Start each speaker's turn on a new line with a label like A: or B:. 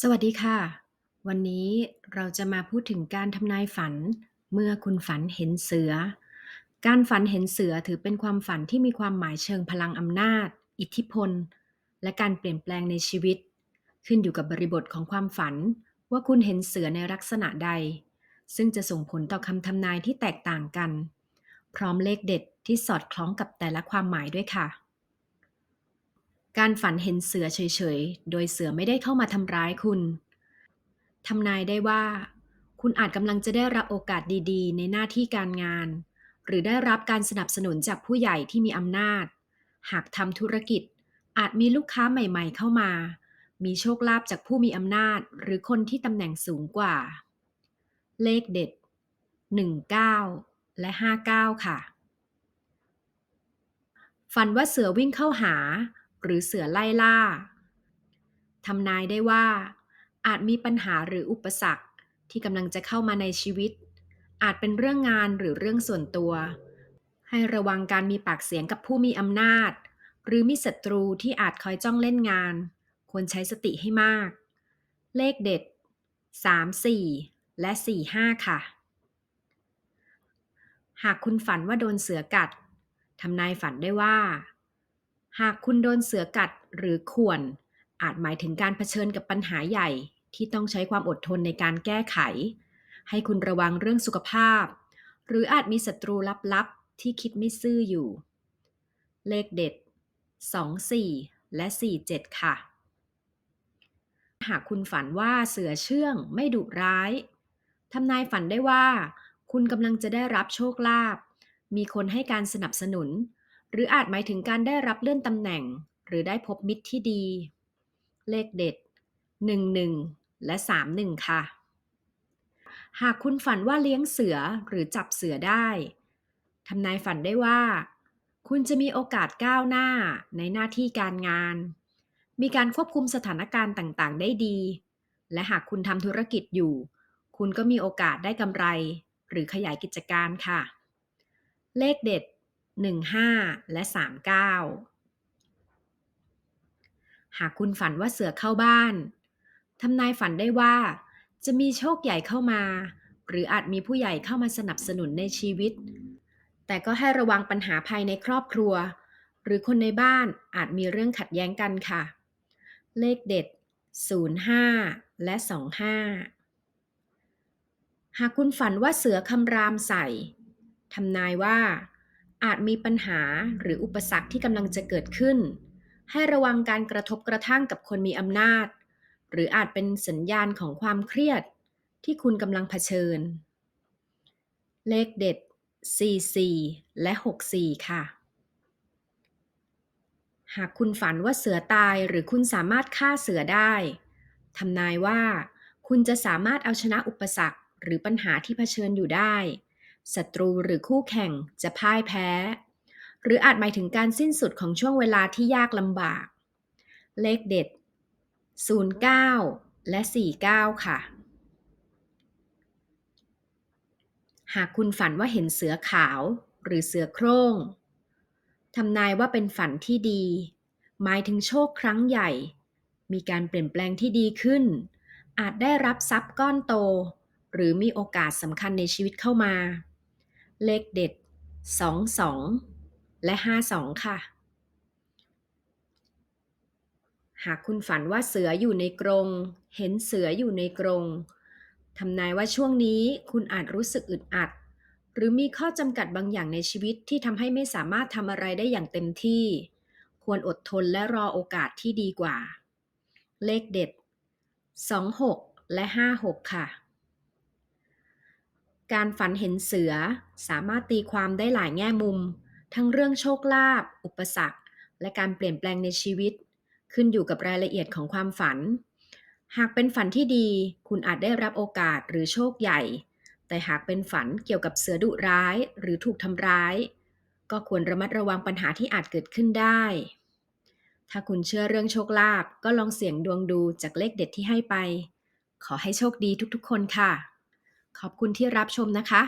A: สวัสดีค่ะ วันนี้เราจะมาพูดถึงการทำนายฝัน เมื่อคุณฝันเห็นเสือ การฝันเห็นเสือถือเป็นความฝันที่มีความหมายเชิงพลังอำนาจ อิทธิพล และการเปลี่ยนแปลงในชีวิต ขึ้นอยู่กับบริบทของความฝัน ว่าคุณเห็นเสือในลักษณะใด ซึ่งจะส่งผลต่อคำทำนายที่แตกต่างกัน พร้อมเลขเด็ดที่สอดคล้องกับแต่ละความหมายด้วยค่ะ การฝันเห็นเสือเฉยๆ โดยเสือไม่ได้เข้ามาทำร้ายคุณ ทำนายได้ว่า คุณอาจกำลังจะได้รับโอกาสดีๆ ในหน้าที่การงาน หรือได้รับการสนับสนุนจากผู้ใหญ่ที่มีอำนาจ หากทำธุรกิจ อาจมีลูกค้าใหม่ๆ เข้ามา มีโชคลาภจากผู้มีอำนาจ หรือคนที่ตำแหน่งสูงกว่า เลขเด็ด 19 และ 59 ค่ะ ฝันว่าเสือวิ่งเข้าหา หรือเสือไล่ล่าทำนายได้ว่า อาจมีปัญหาหรืออุปสรรคที่กำลังจะเข้ามาในชีวิต อาจเป็นเรื่องงานหรือเรื่องส่วนตัว ให้ระวังการมีปากเสียงกับผู้มีอำนาจ หรือมีศัตรูที่อาจคอยจ้องเล่นงาน ควรใช้สติให้มาก เลขเด็ด 3 4 และ 4 5 ค่ะ หากคุณฝันว่าโดนเสือกัดทำนายฝันได้ว่า หากคุณโดนเสือกัดหรือข่วน อาจหมายถึงการเผชิญกับปัญหาใหญ่ ที่ต้องใช้ความอดทนในการแก้ไข ให้คุณระวังเรื่องสุขภาพ หรืออาจมีศัตรูลับๆ ที่คิดไม่ซื่ออยู่ เลขเด็ด 2 4 และ 4 7 ค่ะ หากคุณฝันว่าเสือเชื่องไม่ดุร้ายทำนายฝันได้ว่า คุณกำลังจะได้รับโชคลาภมีคนให้การสนับสนุน หรืออาจหมายถึงการได้รับเลื่อนตำแหน่ง หรือได้พบมิตรที่ดี เลขเด็ด 11 และ 31 ค่ะ หากคุณฝันว่าเลี้ยงเสือหรือจับเสือได้ทำนายฝันได้ว่า คุณจะมีโอกาสก้าวหน้าในหน้าที่การงาน มีการควบคุมสถานการณ์ต่างๆ ได้ดี และหากคุณทำธุรกิจอยู่ คุณก็มีโอกาสได้กำไร หรือขยายกิจการค่ะ เลขเด็ด 15 และ 39 หากคุณฝันว่าเสือเข้าบ้านทำนายฝันได้ว่า จะมีโชคใหญ่เข้ามา หรืออาจมีผู้ใหญ่เข้ามาสนับสนุนในชีวิต แต่ก็ให้ระวังปัญหาภายในครอบครัว หรือคนในบ้านอาจมีเรื่องขัดแย้งกันค่ะ เลขเด็ด 05 และ 25 หากคุณฝันว่าเสือคำรามใส่ทำนายว่า อาจมีปัญหาหรืออุปสรรคที่กำลังจะเกิดขึ้น ให้ระวังการกระทบกระทั่งกับคนมีอำนาจ หรืออาจเป็นสัญญาณของความเครียดที่คุณกำลังเผชิญ เลขเด็ด 44 และ 64 ค่ะ หากคุณฝันว่าเสือตายหรือคุณสามารถฆ่าเสือได้ทำนายว่า คุณจะสามารถเอาชนะอุปสรรคหรือปัญหาที่เผชิญอยู่ได้ ศัตรูหรือคู่แข่งจะพ่ายแพ้ หรืออาจหมายถึงการสิ้นสุดของช่วงเวลาที่ยากลำบาก เลขเด็ด 09 และ 49 ค่ะ หากคุณฝันว่าเห็นเสือขาวหรือเสือโคร่งทำนายว่าเป็นฝันที่ดี หมายถึงโชคครั้งใหญ่ มีการเปลี่ยนแปลงที่ดีขึ้น อาจได้รับทรัพย์ก้อนโต หรือมีโอกาสสำคัญในชีวิตเข้ามา เลขเด็ด 22 และ 52 ค่ะ หากคุณฝันว่าเสืออยู่ในกรง เห็นเสืออยู่ในกรงทำนายว่าช่วงนี้คุณอาจรู้สึกอึดอัด หรือมีข้อจำกัดบางอย่างในชีวิตที่ทำให้ไม่สามารถทำอะไรได้อย่างเต็มที่ ควรอดทนและรอโอกาสที่ดีกว่า เลขเด็ด 26 และ 56 ค่ะ การฝันเห็นเสือสามารถตีความได้หลายแง่มุม ทั้งเรื่องโชคลาภอุปสรรค และการเปลี่ยนแปลงในชีวิต ขึ้นอยู่กับรายละเอียดของความฝัน หากเป็นฝันที่ดี คุณอาจได้รับโอกาสหรือโชคใหญ่ แต่หากเป็นฝันเกี่ยวกับเสือดุร้ายหรือถูกทำร้าย ก็ควรระมัดระวังปัญหาที่อาจเกิดขึ้นได้ ถ้าคุณเชื่อเรื่องโชคลาภก็ลองเสี่ยงดวงดูจากเลขเด็ดที่ให้ไป ขอให้โชคดีทุกๆ คนค่ะ ขอบคุณที่รับชมนะคะ